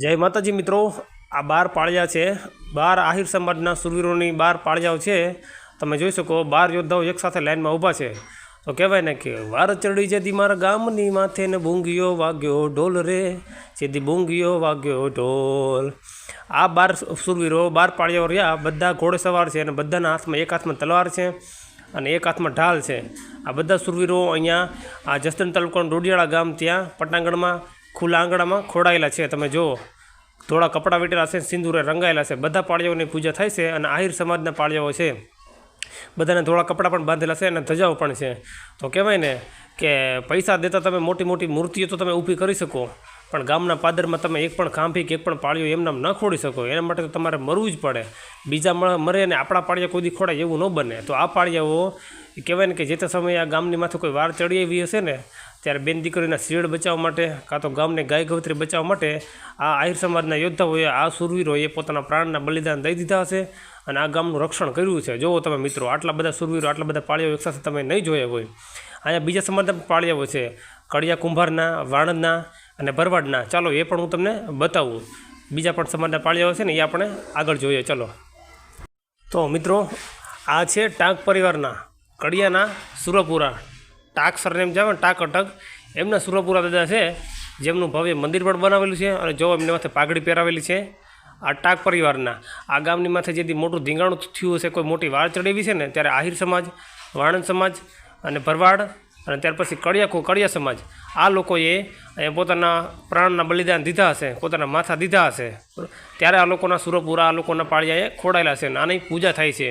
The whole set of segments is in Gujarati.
જય માતાજી મિત્રો, આ બાર પાળિયા છે. બાર આહિર સમાજના સુરવીરોની બાર પાળિયાઓ છે. તમે જોઈ શકો, બાર યોદ્ધાઓ એકસાથે લાઇનમાં ઊભા છે. તો કહેવાય ને કે વાર ચડી જતી મારા ગામની માથે ને ભૂંગીઓ વાગ્યો ઢોલ રે. જેથી ભૂંગીઓ વાગ્યો ઢોલ. આ બાર સુરવીરો, બાર પાળિયાઓ રહ્યા, બધા ઘોડેસવાર છે અને બધાના હાથમાં એક હાથમાં તલવાર છે અને એક હાથમાં ઢાલ છે. આ બધા સુરવીરો અહીંયા, આ જસદણ તાલુકાનું ડોડિયાળા ગામ ત્યાં પટાંગણમાં ખુલ્લા આંગણામાં ખોડાયેલા છે. તમે જુઓ થોડા કપડાં વીટેલા છે, સિંદૂરે રંગાયેલા છે. બધા પાળીઓની પૂજા થાય છે અને આહિર સમાજના પાળીઓ છે. બધાને થોડા કપડાં પણ બાંધેલા છે અને ધજાઓ પણ છે. તો કહેવાય ને કે પૈસા દેતા તમે મોટી મોટી મૂર્તિઓ તો તમે ઊભી કરી શકો, પણ ગામના પાદરમાં તમે એક પણ ખાંભી કે એક પણ પાળીઓ એમનામ ન ખોડી શકો. એના માટે તો તમારે મરવું જ પડે. બીજા મરે ને આપણા પાળિયા કોઈ દી ખોડાય એવું ન બને. તો આ પાળીયાઓ, કહેવાય ને કે જે તે સમયે આ ગામની માથે કોઈ વાર ચડી આવી હશે ને ત્યારે બેન દીકરીના શિયાળ બચાવવા માટે કાં તો ગામને ગાય ગવત્રી બચાવવા માટે આ આહિર સમાજના યોદ્ધાઓએ આ સુરવીરોએ પોતાના પ્રાણના બલિદાન દઈ દીધા હશે અને આ ગામનું રક્ષણ કર્યું છે. જુઓ તમે મિત્રો, આટલા બધા સુરવીરો, આટલા બધા પાળીઓ એકસાથે તમે નહીં જોયા હોય. અહીંયા બીજા સમાજના પાળીઓ છે. કડિયા કુંભારના વાણદના અને ભરવાડના. ચાલો એ પણ હું તમને બતાવું. બીજા પણ સમાજના પાળિયાઓ છે ને, એ આપણે આગળ જોઈએ. ચલો. તો મિત્રો, આ છે ટાંક પરિવારના, કડિયાના, સુરપુરા. ટાંક સરનેમ જાવ ને ટાક અટક એમના સુરપુરા દાદા છે, જેમનું ભવ્ય મંદિર પણ બનાવેલું છે અને જો એમને માથે પાઘડી પહેરાવેલી છે, આ ટાંક પરિવારના. આ ગામની માથે જેથી મોટું ધીંગાણું થયું હશે, કોઈ મોટી વાળ ચડેવી છે ને, ત્યારે આહિર સમાજ, વાણંદ સમાજ અને ભરવાડ અને ત્યાર પછી કડિયા કડિયા સમાજ, આ લોકોએ પોતાના પ્રાણના બલિદાન દીધા હશે, પોતાના માથા દીધા હશે. ત્યારે આ લોકોના સુરપુરા, આ લોકોના પાળિયાએ ખોડાયેલા છે અને આની પૂજા થાય છે.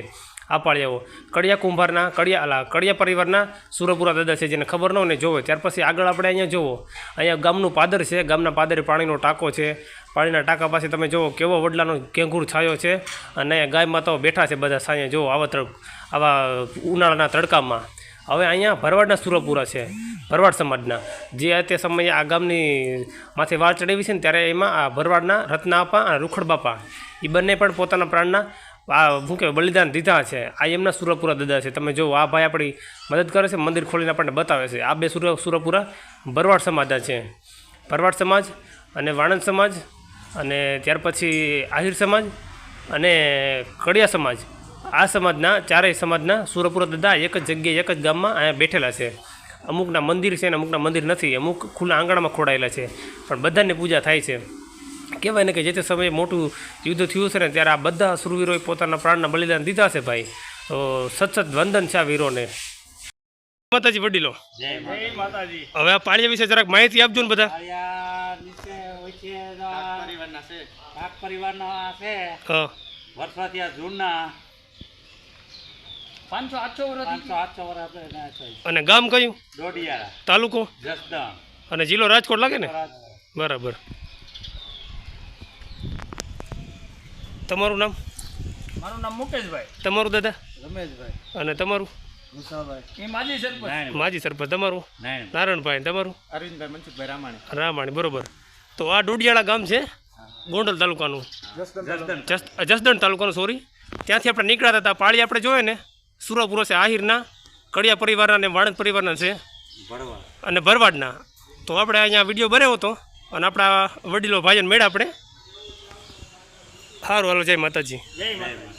આ પાળિયાઓ કડિયા કુંભારના, કડિયા અલા, કડિયા પરિવારના સુરપુરા દાદા છે, જેને ખબર ન હોય ને જોવે. ત્યાર પછી આગળ આપણે અહીંયા જોવો અહીંયા ગામનું પાદર છે, ગામના પાદરે પાણીનો ટાંકો છે. પાણીના ટાંકા પાસે તમે જોવો કેવો વડલાનો ઘેંઘૂર છાયો છે અને ગાય માતાઓ બેઠા છે બધા સાંજે. જોવો આવા તડ, આવા ઉનાળાના તડકામાં. હવે અહીંયા ભરવાડના સુરપુરા છે, ભરવાડ સમાજના. જે તે સમયે આ ગામની માથે વાર ચડાવી છે ને ત્યારે એમાં આ ભરવાડના રત્નાપા અને રૂખડ બાપા એ બંને પણ પોતાના પ્રાણના આ શું કહેવાય, બલિદાન દીધા છે. આ એમના સુરપુરા દાદા છે. તમે જો, આ ભાઈ આપણી મદદ કરે છે, મંદિર ખોલીને આપણને બતાવે છે. આ બે સુર, સુરપુરા ભરવાડ સમાજના છે. ભરવાડ સમાજ અને વાણંદ સમાજ અને ત્યાર પછી આહિર સમાજ અને કડિયા સમાજ. આ સમાજના, ચારેય સમાજના સુરપુરા દાદા એક જ જગ્યાએ, એક જ ગામમાં અહીંયા બેઠેલા છે. અમુકના મંદિર છે અને અમુકના મંદિર નથી. અમુક ખુલ્લા આંગણામાં ખોડાયેલા છે. પણ બધાની પૂજા થાય છે. કહેવાય ને કે જે તે સમયે મોટું યુદ્ધ થયું છે ને ત્યારે આ બધા સુરવીરોએ પોતાના પ્રાણના બલિદાન દીધા છે ભાઈ. તો સત સત વંદન છે આ વીરોને. માતાજી વડીલો. હવે આ પાળિયા વિશે જરાક માહિતી આપજો ને બધા. આયા નીચે વચ્ચે પરિવારના છે. કાક પરિવારના છે. હા. વર્ષોથી આ જૂના પાંચસો આઠસો વર્ષ પાંચસો આઠસો વર્ષ અને ગામ કયું? દોઢિયાળા. તાલુકો? જસદણ. અને જિલ્લો રાજકોટ લાગે ને? બરાબર. બરાબર તમારું નામ? મારું નામ મુકેશભાઈ. તમારું દાદા? રમેશભાઈ. અને તમારું? માજી સરપંચ. નારાયણ માજી સરપંચ. તમારું? નારાયણભાઈ. તમારું? અરવિંદભાઈ મનસુખભાઈ રામાણી. રામાણી બરોબર. તો આ ડોડિયાળા ગામ છે? ગોંડલ તાલુકાનું. જસદણ. તાલુકાનું સોરી ત્યાંથી આપણે નીકળ્યા હતા પાળી આપણે જોઈએ ને સુરપુરો છે આહિરના કડિયા પરિવારના અને વાણંદ પરિવારના છે. અને ભરવાડના. તો આપણે અહીંયા વીડિયો ભર્યો હતો અને આપણા વડીલો ભાઈઓને મેળા આપણે. સારું હાલો જય માતાજી. જય માતાજી.